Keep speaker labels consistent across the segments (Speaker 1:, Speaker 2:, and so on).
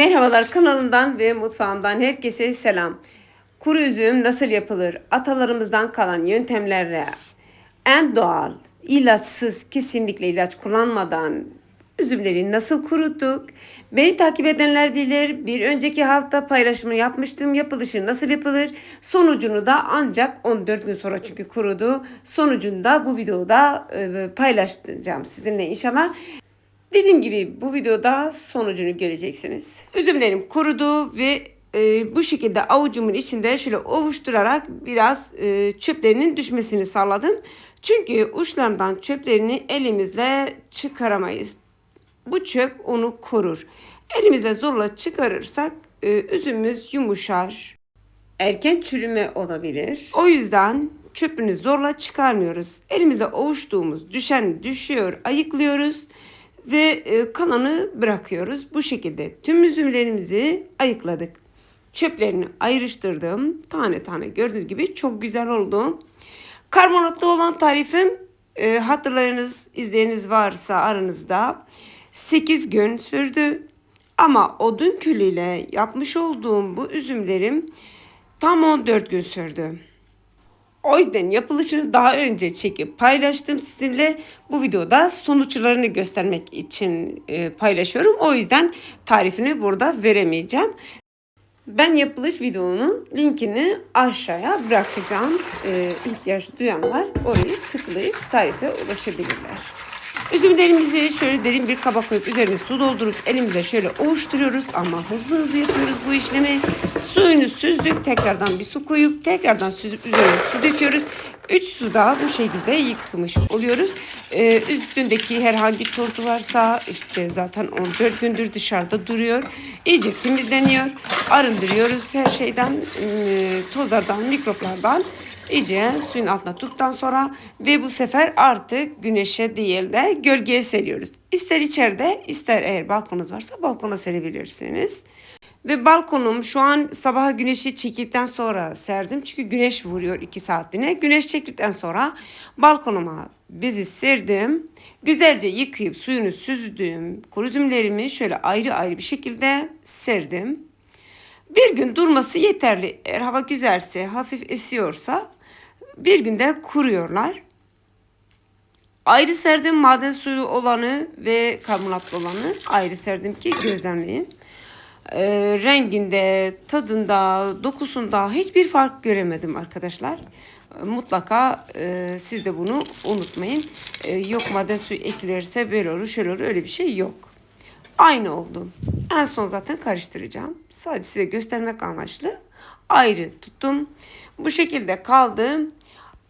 Speaker 1: Merhabalar kanalımdan ve mutfağımdan herkese selam. Kuru üzüm nasıl yapılır? Atalarımızdan kalan yöntemlerle en doğal, ilaçsız, kesinlikle ilaç kullanmadan üzümleri nasıl kuruttuk? Beni takip edenler bilir. Bir önceki hafta paylaşımını yapmıştım. Yapılışı nasıl yapılır? Sonucunu da ancak 14 gün sonra çünkü kurudu. Sonucunu da bu videoda e, paylaşacağım sizinle inşallah. Dediğim gibi bu videoda sonucunu göreceksiniz. Üzümlerim kurudu ve e, bu şekilde avucumun içinde şöyle ovuşturarak biraz e, çöplerinin düşmesini sağladım. Çünkü uçlarından çöplerini elimizle çıkaramayız. Bu çöp onu korur. Elimizle zorla çıkarırsak e, üzümümüz yumuşar. Erken çürüme olabilir. O yüzden çöpünü zorla çıkarmıyoruz. Elimizle ovuştuğumuz düşen düşüyor, ayıklıyoruz ve e, kalanı bırakıyoruz. Bu şekilde tüm üzümlerimizi ayıkladık. Çöplerini ayrıştırdım. Tane tane gördüğünüz gibi çok güzel oldu. Karbonatlı olan tarifim e, hatırlayınız varsa aranızda 8 gün sürdü. Ama odun külüyle yapmış olduğum bu üzümlerim tam 14 gün sürdü. O yüzden yapılışını daha önce çekip paylaştım sizinle. Bu videoda sonuçlarını göstermek için e, paylaşıyorum. O yüzden tarifini burada veremeyeceğim. Ben yapılış videonun linkini aşağıya bırakacağım. E, duyanlar orayı tıklayıp tarife ulaşabilirler. Üzümlerimizi şöyle derin bir kaba koyup üzerine su doldurup elimizle şöyle ovuşturuyoruz ama hızlı hızlı yapıyoruz bu işlemi. Suyunu süzdük tekrardan bir su koyup tekrardan süzüp üzerine su döküyoruz. 3 suda bu şekilde yıkmış oluyoruz. Ee, üstündeki herhangi tozu varsa işte zaten 14 gündür dışarıda duruyor. İyice temizleniyor. Arındırıyoruz her şeyden, e, tozlardan, mikroplardan iyice suyun altına tuttuktan sonra ve bu sefer artık güneşe değil de gölgeye seriyoruz. İster içeride ister eğer balkonunuz varsa balkona serebilirsiniz. Ve balkonum şu an sabaha güneşi çekildikten sonra serdim. Çünkü güneş vuruyor iki saatliğine. Güneş çekildikten sonra balkonuma bezi serdim. Güzelce yıkayıp suyunu süzdüm. Kuru şöyle ayrı ayrı bir şekilde serdim. Bir gün durması yeterli. Eğer hava güzelse, hafif esiyorsa bir günde kuruyorlar. Ayrı serdim maden suyu olanı ve karbonatlı olanı ayrı serdim ki gözlemleyin. E, renginde, tadında, dokusunda hiçbir fark göremedim arkadaşlar. Mutlaka e, siz de bunu unutmayın. E, yok maden suyu eklerse böyle olur, şöyle olur öyle bir şey yok. Aynı oldu. En son zaten karıştıracağım. Sadece size göstermek amaçlı ayrı tuttum. Bu şekilde kaldım.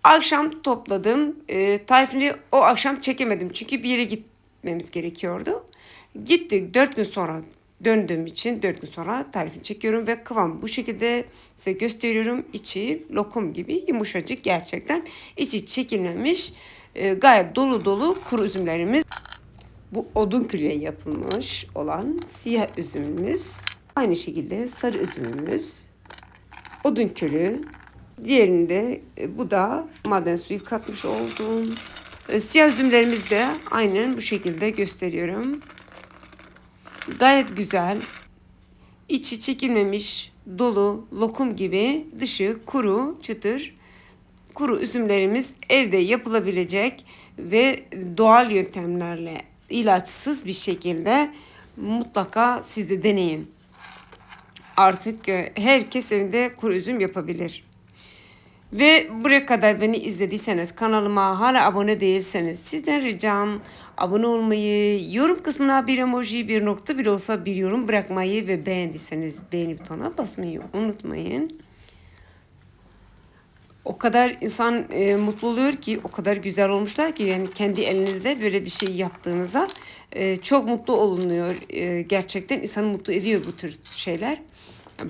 Speaker 1: Akşam topladım. E, tarifini o akşam çekemedim. Çünkü bir yere gitmemiz gerekiyordu. Gittik. Dört gün sonra döndüğüm için dört gün sonra tarifini çekiyorum ve kıvam bu şekilde size gösteriyorum. İçi lokum gibi yumuşacık gerçekten. İçi çekilmemiş. E, gayet dolu dolu kuru üzümlerimiz. Bu odun külüye yapılmış olan siyah üzümümüz. Aynı şekilde sarı üzümümüz. Odun külü. Diğerinde e, bu da maden suyu katmış olduğum. E, siyah üzümlerimiz de aynen bu şekilde gösteriyorum. Gayet güzel. İçi çekilmemiş, dolu, lokum gibi, dışı kuru, çıtır. Kuru üzümlerimiz evde yapılabilecek ve doğal yöntemlerle ilaçsız bir şekilde mutlaka siz de deneyin. Artık e, herkes evinde kuru üzüm yapabilir. Ve buraya kadar beni izlediyseniz kanalıma hala abone değilseniz sizden ricam abone olmayı, yorum kısmına bir emoji, bir nokta bir olsa bir yorum bırakmayı ve beğendiyseniz beğeni butonuna basmayı unutmayın. O kadar insan e, mutlu oluyor ki, o kadar güzel olmuşlar ki yani kendi elinizle böyle bir şey yaptığınıza e, çok mutlu olunuyor. E, gerçekten insanı mutlu ediyor bu tür şeyler.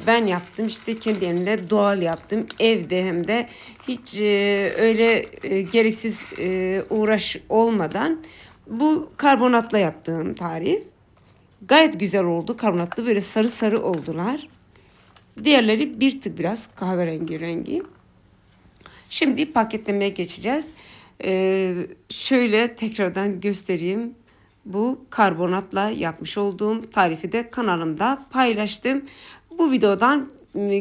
Speaker 1: Ben yaptım işte kendi elimle doğal yaptım. Evde hem de hiç e, öyle e, gereksiz e, uğraş olmadan bu karbonatla yaptığım tarif. Gayet güzel oldu. Karbonatlı böyle sarı sarı oldular. Diğerleri bir tık biraz kahverengi rengi. Şimdi paketlemeye geçeceğiz. Ee, şöyle tekrardan göstereyim. Bu karbonatla yapmış olduğum tarifi de kanalımda paylaştım. Bu videodan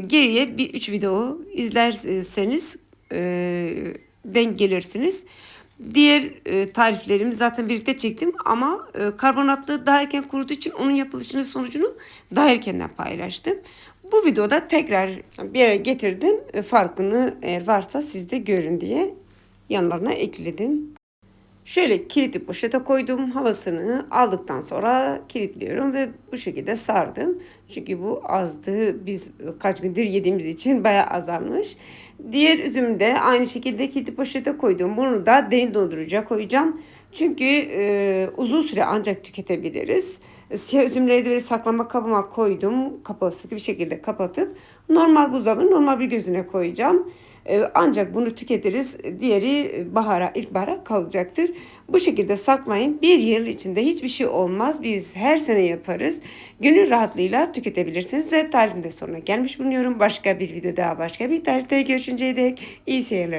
Speaker 1: geriye bir üç video izlerseniz e, denk gelirsiniz. Diğer e, tariflerimi zaten birlikte çektim ama e, karbonatlı daha erken kuruduğu için onun yapılışının sonucunu daha erkenden paylaştım. Bu videoda tekrar bir yere getirdim. E, farkını eğer varsa siz de görün diye yanlarına ekledim. Şöyle kilitli poşete koydum. Havasını aldıktan sonra kilitliyorum ve bu şekilde sardım. Çünkü bu azdı. Biz kaç gündür yediğimiz için bayağı azalmış. Diğer üzümü de aynı şekilde kilitli poşete koydum. Bunu da derin dondurucuya koyacağım. Çünkü e, uzun süre ancak tüketebiliriz. Siyah üzümleri de saklama kabıma koydum. Kapağı sıkı bir şekilde kapatıp normal buzdolabı normal bir gözüne koyacağım. Ee, Ancak bunu tüketiriz. Diğeri bahara, ilkbahara kalacaktır. Bu şekilde saklayın. Bir yıl içinde hiçbir şey olmaz. Biz her sene yaparız. Gönül rahatlığıyla tüketebilirsiniz. Ve tarifin de sonuna gelmiş bulunuyorum. Başka bir video daha başka bir tarifte görüşünceye dek iyi seyirler.